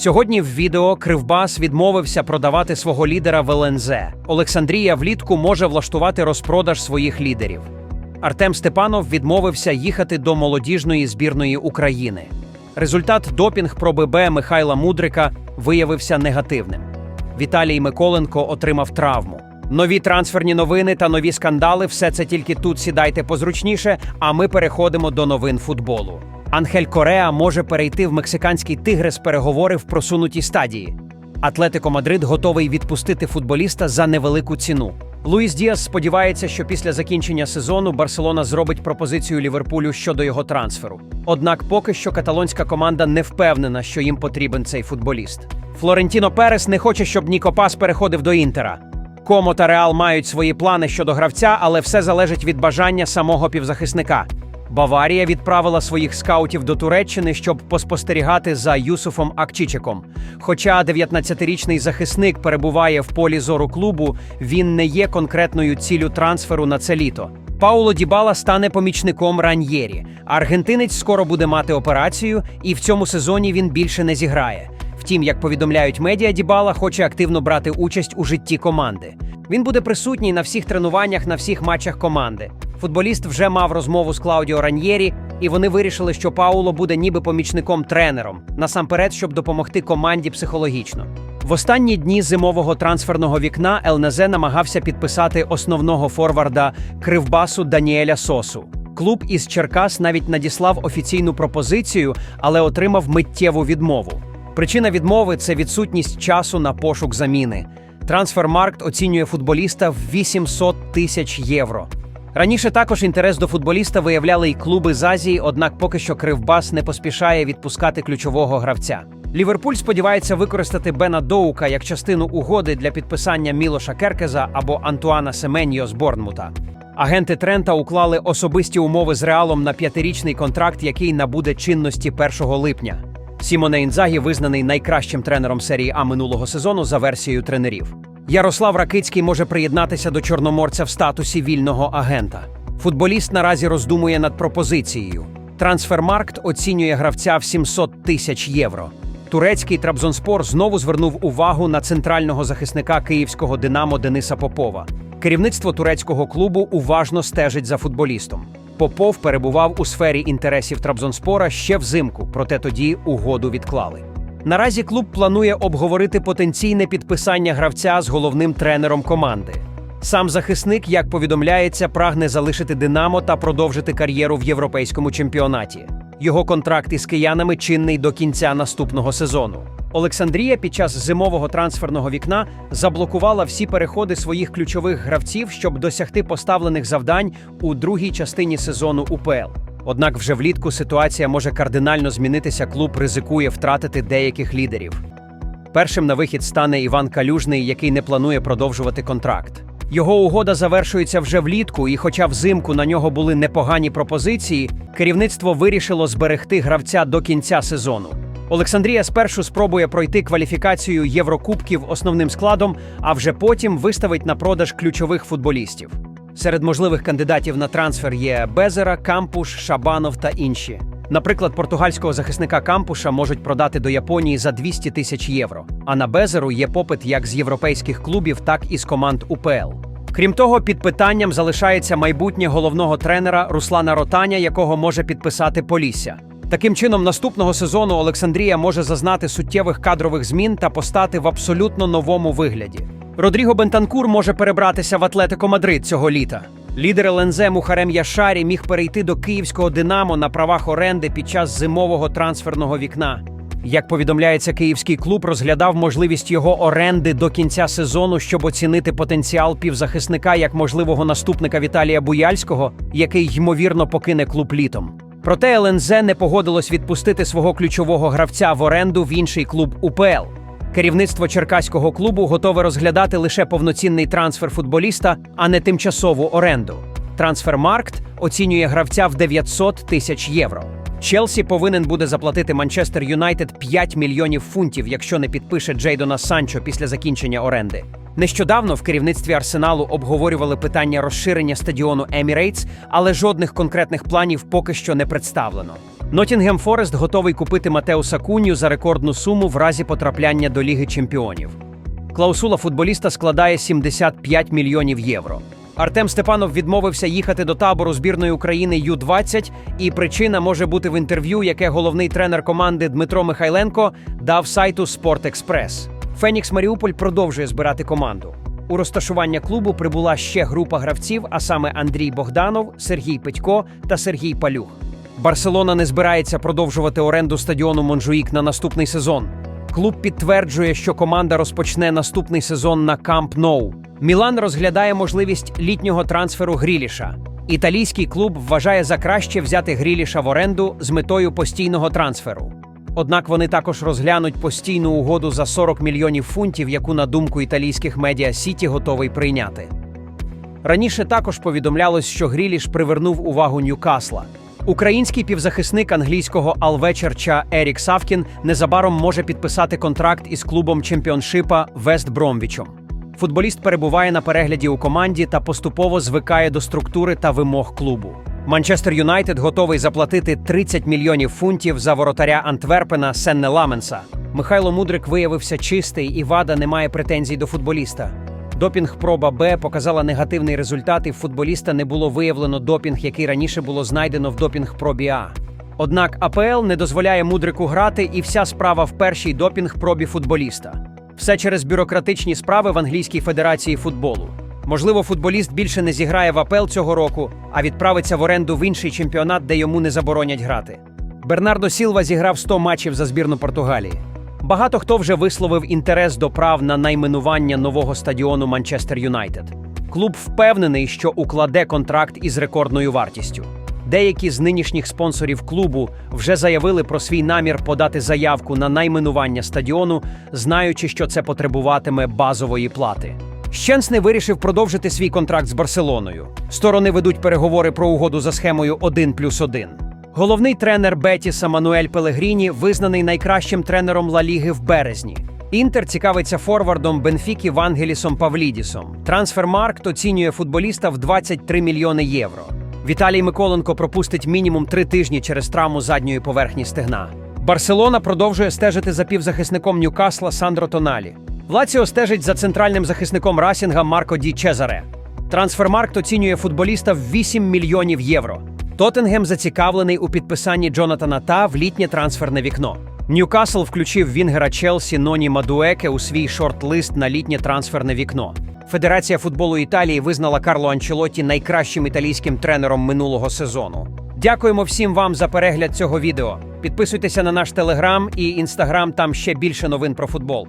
Сьогодні в відео Кривбас відмовився продавати свого лідера в ЛНЗ. Олександрія влітку може влаштувати розпродаж своїх лідерів. Артем Степанов відмовився їхати до молодіжної збірної України. Результат допінг проби Б Михайла Мудрика виявився негативним. Віталій Миколенко отримав травму. Нові трансферні новини та нові скандали все це тільки тут сідайте позручніше, а ми переходимо до новин футболу. Анхель Кореа може перейти в мексиканський тигрес переговори в просунутій стадії. Атлетико Мадрид готовий відпустити футболіста за невелику ціну. Луїс Діас сподівається, що після закінчення сезону Барселона зробить пропозицію Ліверпулю щодо його трансферу. Однак поки що каталонська команда не впевнена, що їм потрібен цей футболіст. Флорентіно Перес не хоче, щоб Ніко Пас переходив до Інтера. Комо та Реал мають свої плани щодо гравця, але все залежить від бажання самого півзахисника. Баварія відправила своїх скаутів до Туреччини, щоб поспостерігати за Юсуфом Акчичиком. Хоча 19-річний захисник перебуває в полі зору клубу, він не є конкретною ціллю трансферу на це літо. Пауло Дібала стане помічником Раньєрі. Аргентинець скоро буде мати операцію, і в цьому сезоні він більше не зіграє. Втім, як повідомляють медіа, Дібала хоче активно брати участь у житті команди. Він буде присутній на всіх тренуваннях, на всіх матчах команди. Футболіст вже мав розмову з Клаудіо Раньєрі, і вони вирішили, що Пауло буде ніби помічником тренером, насамперед, щоб допомогти команді психологічно. В останні дні зимового трансферного вікна ЛНЗ намагався підписати основного форварда кривбасу Даніеля Сосу. Клуб із Черкас навіть надіслав офіційну пропозицію, але отримав миттєву відмову. Причина відмови це відсутність часу на пошук заміни. Трансфермаркт оцінює футболіста в 800 тисяч євро. Раніше також інтерес до футболіста виявляли й клуби з Азії, однак поки що Кривбас не поспішає відпускати ключового гравця. Ліверпуль сподівається використати Бена Доука як частину угоди для підписання Мілоша Керкеза або Антуана Семеньо з Борнмута. Агенти Трента уклали особисті умови з Реалом на п'ятирічний контракт, який набуде чинності 1 липня. Сімоне Інзагі визнаний найкращим тренером серії А минулого сезону за версією тренерів. Ярослав Ракицький може приєднатися до Чорноморця в статусі вільного агента. Футболіст наразі роздумує над пропозицією. Трансфермаркт оцінює гравця в 700 тисяч євро. Турецький Трабзонспор знову звернув увагу на центрального захисника київського Динамо Дениса Попова. Керівництво турецького клубу уважно стежить за футболістом. Попов перебував у сфері інтересів Трабзонспора ще взимку, проте тоді угоду відклали. Наразі клуб планує обговорити потенційне підписання гравця з головним тренером команди. Сам захисник, як повідомляється, прагне залишити Динамо та продовжити кар'єру в європейському чемпіонаті. Його контракт із киянами чинний до кінця наступного сезону. Олександрія під час зимового трансферного вікна заблокувала всі переходи своїх ключових гравців, щоб досягти поставлених завдань у другій частині сезону УПЛ. Однак вже влітку ситуація може кардинально змінитися. Клуб ризикує втратити деяких лідерів. Першим на вихід стане Іван Калюжний, який не планує продовжувати контракт. Його угода завершується вже влітку, і, хоча взимку на нього були непогані пропозиції, керівництво вирішило зберегти гравця до кінця сезону. Олександрія спершу спробує пройти кваліфікацію Єврокубків основним складом, а вже потім виставить на продаж ключових футболістів. Серед можливих кандидатів на трансфер є Безера, Кампуш, Шабанов та інші. Наприклад, португальського захисника Кампуша можуть продати до Японії за 200 тисяч євро. А на Безеру є попит як з європейських клубів, так і з команд УПЛ. Крім того, під питанням залишається майбутнє головного тренера Руслана Ротаня, якого може підписати Полісся. Таким чином, наступного сезону Олександрія може зазнати суттєвих кадрових змін та постати в абсолютно новому вигляді. Родріго Бентанкур може перебратися в Атлетико Мадрид цього літа. Лідер ЛНЗ Мухарем Яшарі міг перейти до київського Динамо на правах оренди під час зимового трансферного вікна. Як повідомляється, київський клуб розглядав можливість його оренди до кінця сезону, щоб оцінити потенціал півзахисника як можливого наступника Віталія Буяльського, який ймовірно покине клуб літом. Проте ЛНЗ не погодилось відпустити свого ключового гравця в оренду в інший клуб УПЛ. Керівництво черкаського клубу готове розглядати лише повноцінний трансфер футболіста, а не тимчасову оренду. Трансфермаркт оцінює гравця в 900 тисяч євро. Челсі повинен буде заплатити Манчестер Юнайтед 5 мільйонів фунтів, якщо не підпише Джейдона Санчо після закінчення оренди. Нещодавно в керівництві Арсеналу обговорювали питання розширення стадіону Емірейтс, але жодних конкретних планів поки що не представлено. Нотінгем Форест готовий купити Матеуса Куню за рекордну суму в разі потрапляння до Ліги Чемпіонів. Клаусула футболіста складає 75 мільйонів євро. Артем Степанов відмовився їхати до табору збірної України Ю-20, і причина може бути в інтерв'ю, яке головний тренер команди Дмитро Михайленко дав сайту «Спорт-Експрес». Фенікс Маріуполь продовжує збирати команду. У розташування клубу прибула ще група гравців, а саме Андрій Богданов, Сергій Петько та Сергій Палюх. Барселона не збирається продовжувати оренду стадіону Монжуїк на наступний сезон. Клуб підтверджує, що команда розпочне наступний сезон на Камп Ноу. Мілан розглядає можливість літнього трансферу Гріліша. Італійський клуб вважає за краще взяти Гріліша в оренду з метою постійного трансферу. Однак вони також розглянуть постійну угоду за 40 мільйонів фунтів, яку, на думку італійських медіа, Сіті готовий прийняти. Раніше також повідомлялось, що Гріліш привернув увагу Ньюкасла. Український півзахисник англійського Алвечерча Ерік Савкін незабаром може підписати контракт із клубом чемпіоншипа Вест Бромвічом. Футболіст перебуває на перегляді у команді та поступово звикає до структури та вимог клубу. Манчестер Юнайтед готовий заплатити 30 мільйонів фунтів за воротаря Антверпена Сенне Ламенса. Михайло Мудрик виявився чистий, і вада не має претензій до футболіста. Допінг-проба Б показала негативний результат, і в футболіста не було виявлено допінг, який раніше було знайдено в допінг-пробі А. Однак АПЛ не дозволяє мудрику грати, і вся справа в першій допінг-пробі футболіста. Все через бюрократичні справи в англійській федерації футболу. Можливо, футболіст більше не зіграє в АПЛ цього року, а відправиться в оренду в інший чемпіонат, де йому не заборонять грати. Бернардо Сілва зіграв 100 матчів за збірну Португалії. Багато хто вже висловив інтерес до прав на найменування нового стадіону Манчестер Юнайтед. Клуб впевнений, що укладе контракт із рекордною вартістю. Деякі з нинішніх спонсорів клубу вже заявили про свій намір подати заявку на найменування стадіону, знаючи, що це потребуватиме базової плати. Щенсне вирішив продовжити свій контракт з Барселоною. Сторони ведуть переговори про угоду за схемою 1 плюс 1. Головний тренер Бетіса Мануель Пелегріні визнаний найкращим тренером Ла Ліги в березні. Інтер цікавиться форвардом Бенфіки Вангелісом Павлідісом. Трансфермаркт оцінює футболіста в 23 мільйони євро. Віталій Миколенко пропустить мінімум три тижні через травму задньої поверхні стегна. Барселона продовжує стежити за півзахисником Ньюкасла Сандро Тоналі. Лаціо стежить за центральним захисником Расінга Марко Ді Чезаре. Трансфермаркт оцінює футболіста в 8 мільйонів євро. Тоттенгем зацікавлений у підписанні Джонатана Та в літнє трансферне вікно. Ньюкасл включив Вінгера Челсі Ноні Мадуеке у свій шорт-лист на літнє трансферне вікно. Федерація футболу Італії визнала Карло Анчелотті найкращим італійським тренером минулого сезону. Дякуємо всім вам за перегляд цього відео. Підписуйтеся на наш телеграм і інстаграм, там ще більше новин про футбол.